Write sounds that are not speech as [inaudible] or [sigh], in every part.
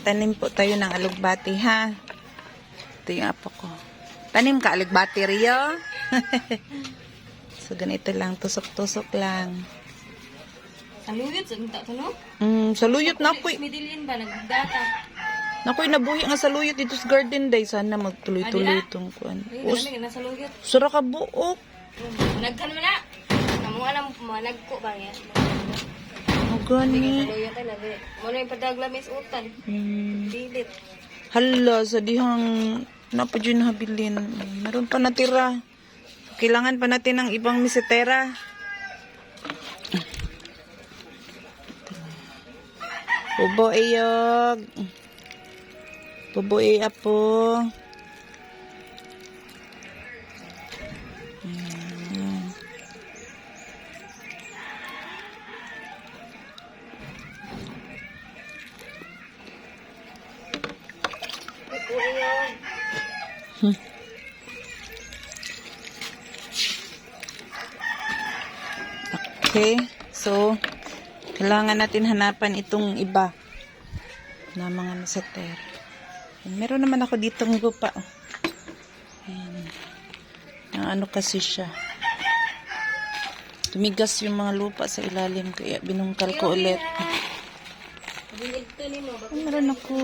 Magtanim po tayo ng alugbati, ha? Ito yung apo ko. Tanim ka alugbati, Rio? [laughs] so, ganito lang. Tusok-tusok lang. Saluyot, sa no? Mm, saluyot na ako'y. Midilin ba, nagdata. Nakoy nabuhi nga saluyot dito sa garden day. Sana magtuloy-tuloy itong kuan. Us, sura ka buok. Nagkan mo na. Namo alam, managko ba yan? Ang labi. Muna yung padaglamis utan. Mm. Dilit. Hala, sa dihang napadyo na habilin. Meron pa natira. Kailangan pa natin ng ibang misetera. Bubo iyog. Bubo apo. Ayan. Okay, so kailangan natin hanapan itong iba na mga miseter. Meron naman ako ditong lupa. oh. Ayan. Ang ano kasi siya. Tumigas yung mga lupa sa ilalim kaya binungkal ko ulit. Meron ako.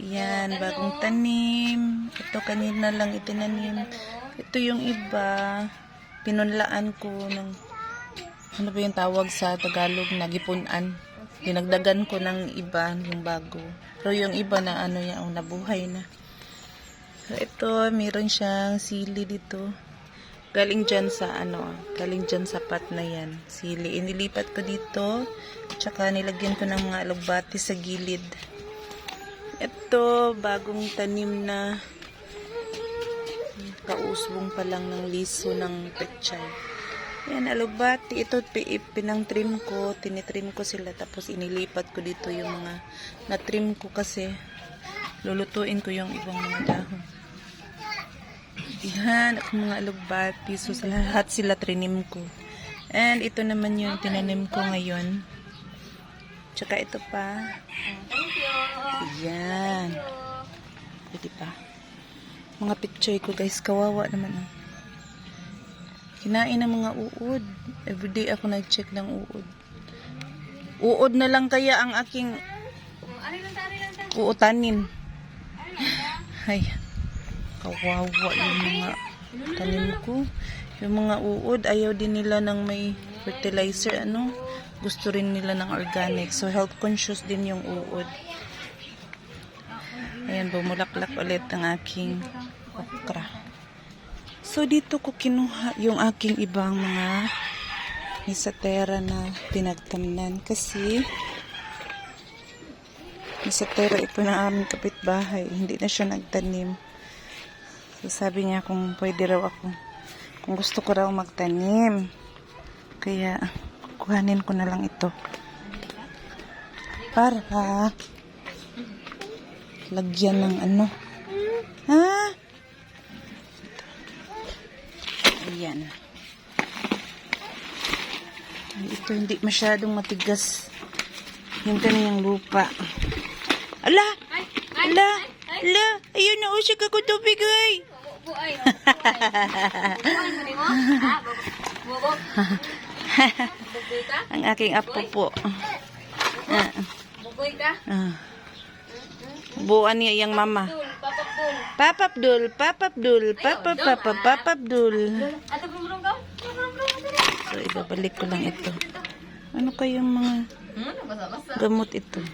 Yan, bagong tanim. Ito kanina lang itinanim. Ito yung iba. Pinunlaan ko ng ano ba yung tawag sa Tagalog na gipunan. Dinagdagan ko ng iba, yung bago. Pero yung iba na ano yan, oh, nabuhay na. So ito, meron siyang sili dito. Galing dyan sa ano, galing dyan sa pat na yan. Sili. Inilipat ko dito. Tsaka nilagyan ko ng mga alugbati sa gilid. Ito, bagong tanim na kausbong pa lang ng liso ng pechay. Yan, alugbati. Ito, pi- pinang-trim ko. Tinitrim ko sila. Tapos inilipat ko dito yung mga na-trim ko kasi lulutuin ko yung ibang mga dahon. Yan, ang mga alugbati. So, sa lahat sila trinim ko. And ito naman yung tinanim ko ngayon. Tsaka ito pa. Yan. Pwede pa. Mga picture ko guys, kawawa naman. oh. Kinain ng mga uod. Everyday ako nag-check ng uod. Uod na lang kaya ang aking uutanin. Ay, kawawa yung mga tanim ko. Yung mga uod, ayaw din nila ng may fertilizer, ano. Gusto rin nila ng organic. So, health conscious din yung uod. Ayan, bumulaklak ulit ang aking okra. So, dito ko kinuha yung aking ibang mga misatera na pinagtamnan kasi misatera ito ng aming kapitbahay. Hindi na siya nagtanim. So, sabi niya kung pwede raw ako, kung gusto ko raw magtanim. Kaya, kuhanin ko na lang ito. Para lagyan ng ano. Ha? Ayan. Ay, ito hindi masyadong matigas yung kanyang lupa. Ala! Ala! Ala! Ayun na usik ako tubig ay! Ah? [laughs] Ang aking apo po. Ah, ah. Buuan niya yung mama. Dul, papapdul. Papapdul, papapdul, papapapa, ibabalik ko lang ito. Ano kayong mga gamot ito?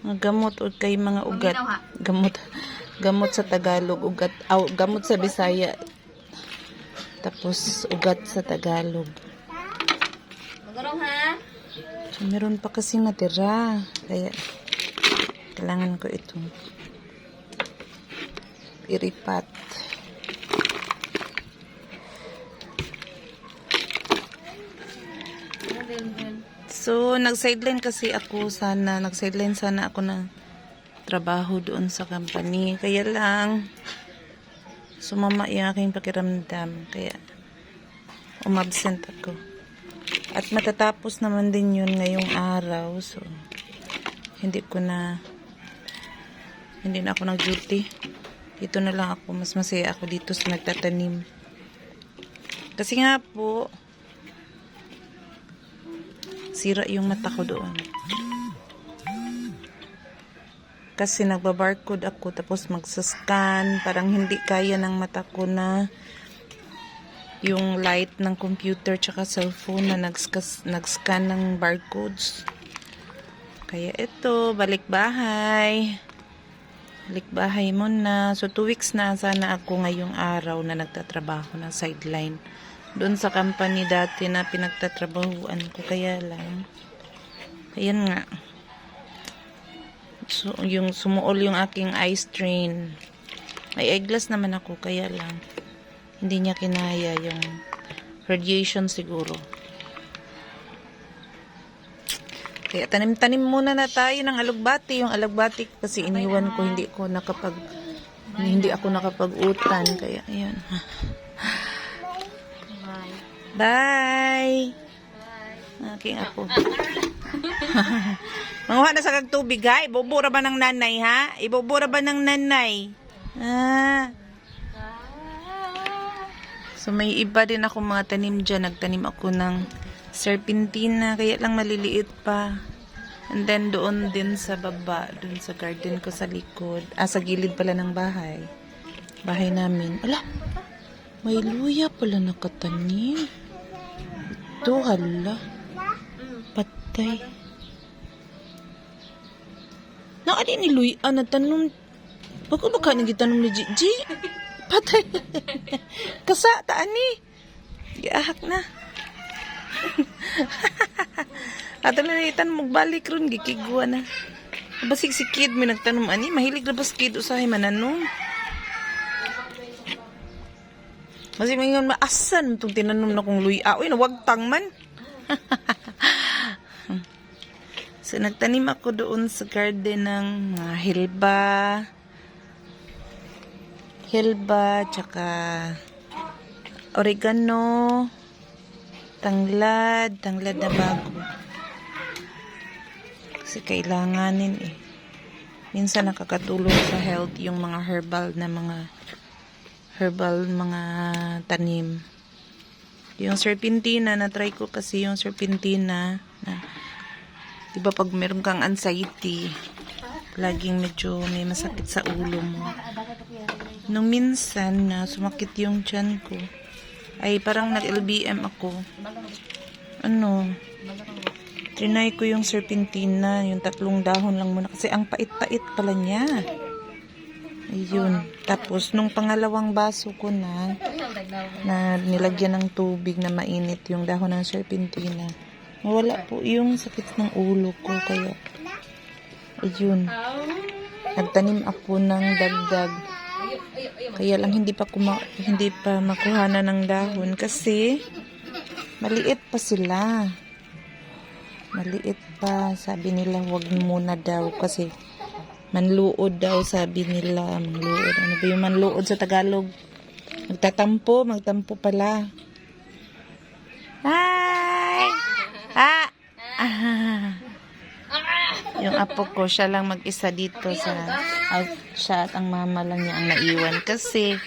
Mga gamot o kay mga ugat. Gamot. Gamot sa Tagalog, ugat. Aw, gamot sa Bisaya. Tapos ugat sa Tagalog. Magurong ha? So, meron pa kasing natira. Kaya, kailangan ko itong iripat. So, nag-sideline kasi ako sana, nag-sideline sana ako ng trabaho doon sa company. Kaya lang, sumama yung aking pakiramdam. Kaya, umabsent ako. At matatapos naman din yun ngayong araw. So, hindi ko na hindi na ako nag-duty. Dito na lang ako. Mas masaya ako dito sa nagtatanim. Kasi nga po, sira yung mata ko doon. Kasi nagbabarcode ako tapos magsascan. Parang hindi kaya ng mata ko na yung light ng computer tsaka cellphone na nagskas, nag-scan ng barcodes. Kaya ito, balik bahay. Balik bahay muna. So, two weeks na sana ako ngayong araw na nagtatrabaho ng sideline. Doon sa company dati na pinagtatrabahuan ko. Kaya lang, ayan nga. So, yung sumuol yung aking eye strain. May eyeglass naman ako, kaya lang hindi niya kinaya yung radiation siguro. Kaya tanim-tanim muna na tayo ng alugbati. Yung alugbati kasi iniwan ko, hindi ko nakapag hindi ako nakapag-utan. Kaya, ayan. Bye. Bye! Aking apo. Manguha na sa kag tubig, ha? Ibubura ba ng nanay, ha? Ibubura ba ng nanay? Ah. So, may iba din ako mga tanim dyan. Nagtanim ako ng serpentina, kaya lang maliliit pa. And then, doon din sa baba, doon sa garden ko sa likod. Ah, sa gilid pala ng bahay. Bahay namin. Ala, may luya pala nakatanim. Ito, hala. Patay. Na, ano ni luya? Ah, natanom. Bago ba ka nagitanong ni Gigi? Patay. [laughs] Kasa, taan ni. Giahak na. [laughs] Ato na itan magbalik ron gikigwa na. Basig si kid may nagtanom ani mahilig na bas kid usahay mananong. Kasi may nga maasan itong tinanom na kong luya. Uy, nawagtang man. [laughs] so, nagtanim ako doon sa garden ng mga hilba. Hilba, tsaka oregano, tanglad, tanglad na bago. Kasi kailanganin eh. Minsan nakakatulong sa health yung mga herbal na mga herbal mga tanim. Yung serpentina, na-try ko kasi yung serpentina na, di ba pag meron kang anxiety, laging medyo may masakit sa ulo mo. Nung minsan na sumakit yung tiyan ko, ay parang nag-LBM ako. Ano, trinay ko yung serpentina, yung tatlong dahon lang muna. Kasi ang pait-pait pala niya. Ayun. Tapos, nung pangalawang baso ko na, na nilagyan ng tubig na mainit yung dahon ng serpentina, mawala po yung sakit ng ulo ko. Kaya, ayun. Nagtanim ako ng dagdag. Kaya lang hindi pa kuma hindi pa makuhanan ng dahon kasi maliit pa sila. Maliit pa. Sabi nila wag muna daw kasi manluod daw sabi nila. Manluod. Ano ba yung manluod sa Tagalog? Magtatampo. Magtampo pala. Hi! Ha! Ah. Yung apo ko, siya lang mag-isa dito sa out siya at ang mama lang niya ang naiwan kasi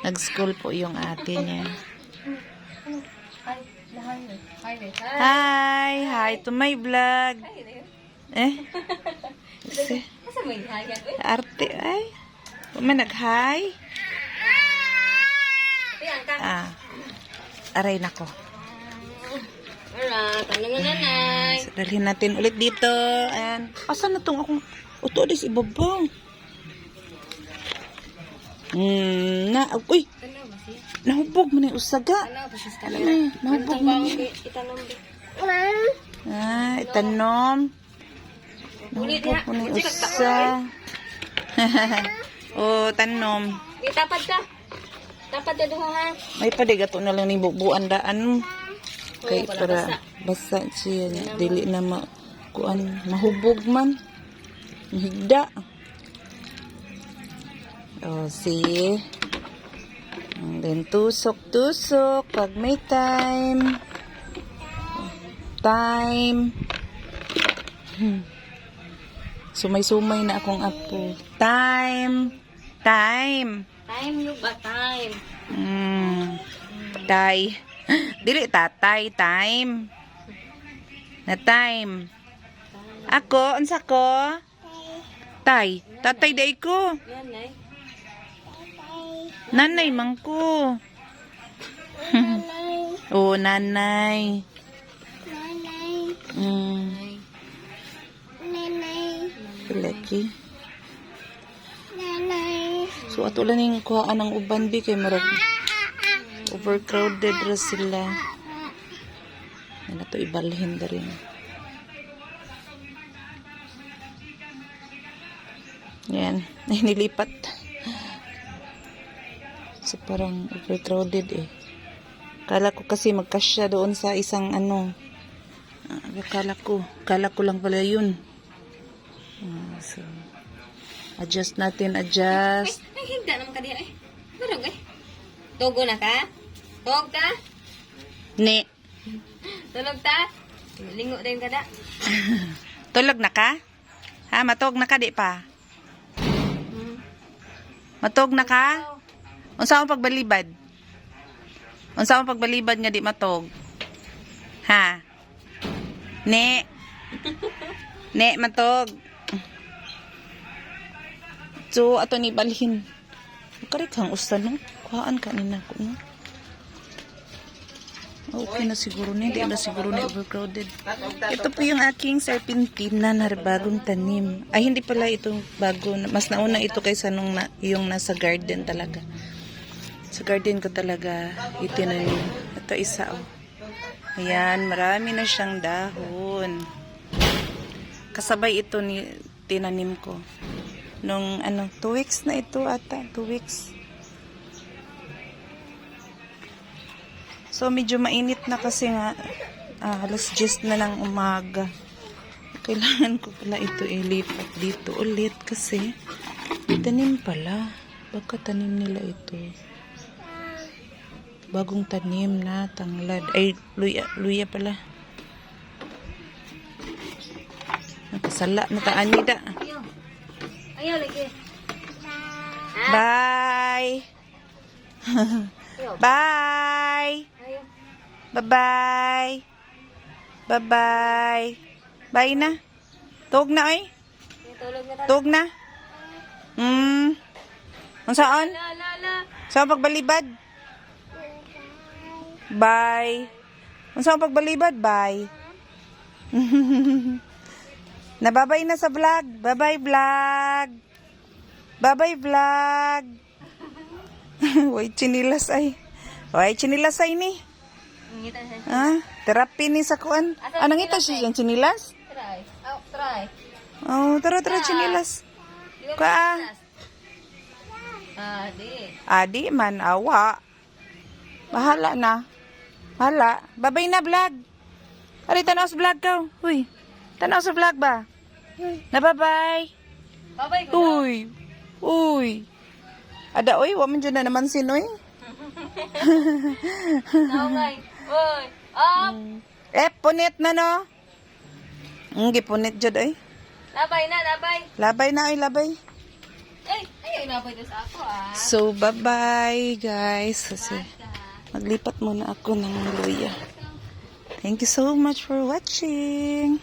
nag-school po yung ate niya. Hi! Hi to my vlog! Eh? May arte ay. Man nag-hi. Ah. Aray nako. Alright, tanong na nanay. So, dalhin natin ulit dito. Ayan. Asan na tong akong... Uto, dis ibabang. Hmm, na... Uy! Nahubog mo na yung usaga. Ano nahubog mo na di. Ah, itanom. Yung Ulit ka. usa. [laughs] oh, tanom. Itapad ka. Tapad ka doon ha. May padigato na lang ni bubuan daan. Kay para basa siya niya. Dili na ma kuan mahubog man. Mahigda. Oh, see? And then tusok-tusok pag may time. Time. Hmm. Sumay-sumay na akong apo. Time! Time! Time yung ba? Time. Mm. Tay. [gasps] Dili tatay, time. Na time. Ako, unsa ko? Tay. Tatay day ko. Yan. Nanay man ko. [laughs] oh, nanay. Mm. Laki. So ato lang ning kuhaan ng uban bi kay marag overcrowded ra sila. Ano to ibalhin da rin. Yan, [laughs] ay nilipat. So parang overcrowded eh. Kala ko kasi magkasya doon sa isang ano. Ah, kala ko, kala ko lang pala yun. Ah, so, adjust natin, adjust. Ay, hindi naman ka diya eh. Marag eh. Togo na ka? Tog ka? Ne, Tulog ta? Lingo din ka da. [laughs] tulog na ka? Ha, matog na ka di pa? Hmm. Matog na ka? Unsa ang pagbalibad? Unsa ang pagbalibad nga di matog? Ha? Ne. [laughs] Ne matog. So ato ni balhin. Kari kang usta no? Kuhaan ka ni nako no? Okay na siguro na, hindi na siguro na overcrowded. Ito po yung aking serpentina na bagong tanim. Ay, hindi pala ito bago. Mas nauna ito kaysa nung na, yung nasa garden talaga. Sa garden ko talaga itinanim. Ito isa oh. Ayan, marami na siyang dahon. Kasabay ito ni tinanim ko. Nung ano, two weeks na ito ata. Two weeks. So, medyo mainit na kasi nga ah, alas 10 na ng umaga. Kailangan ko pala ito ilipat dito ulit kasi tanim pala. Baka tanim nila ito. Bagong tanim na tanglad. Ay, luya, luya pala. Nakasala na taanida. Ayaw. Lagi. Bye! [laughs] Bye! Bye-bye. Bye-bye. Bye na. Tug na ay. Tulog na ta. Tug na. Hmm. Ang saan? Saan pagbalibad? Bye. Ang saan pagbalibad? Bye. [laughs] Nababay na sa vlog. Bye-bye vlog. Bye-bye vlog. [laughs] Way chinilas ay. Way chinilas ay ni. Ah, therapy ni sa kuan. Anong ito siya yung chinilas? Try. Oh, try. Oh, tara tara chinilas. Ka. matigas? Ah, di. Adi man awa. Bahala na. Bahala. Babay na vlog. Ari tanaw sa vlog ka. Uy. Tanaw sa vlog ba? Na bye-bye. Babay ko. Uy. Uy. Ada oy, wa man dyan na naman sinoy. Okay. Uy. Up. Eh, punit na no. Ang gipunit jud ay. Labay na, labay. Labay na ay labay. Ay, ayaw inabay na sa ako ah. So, bye-bye guys. Kasi Ka. maglipat muna ako ng luya. Thank you so much for watching.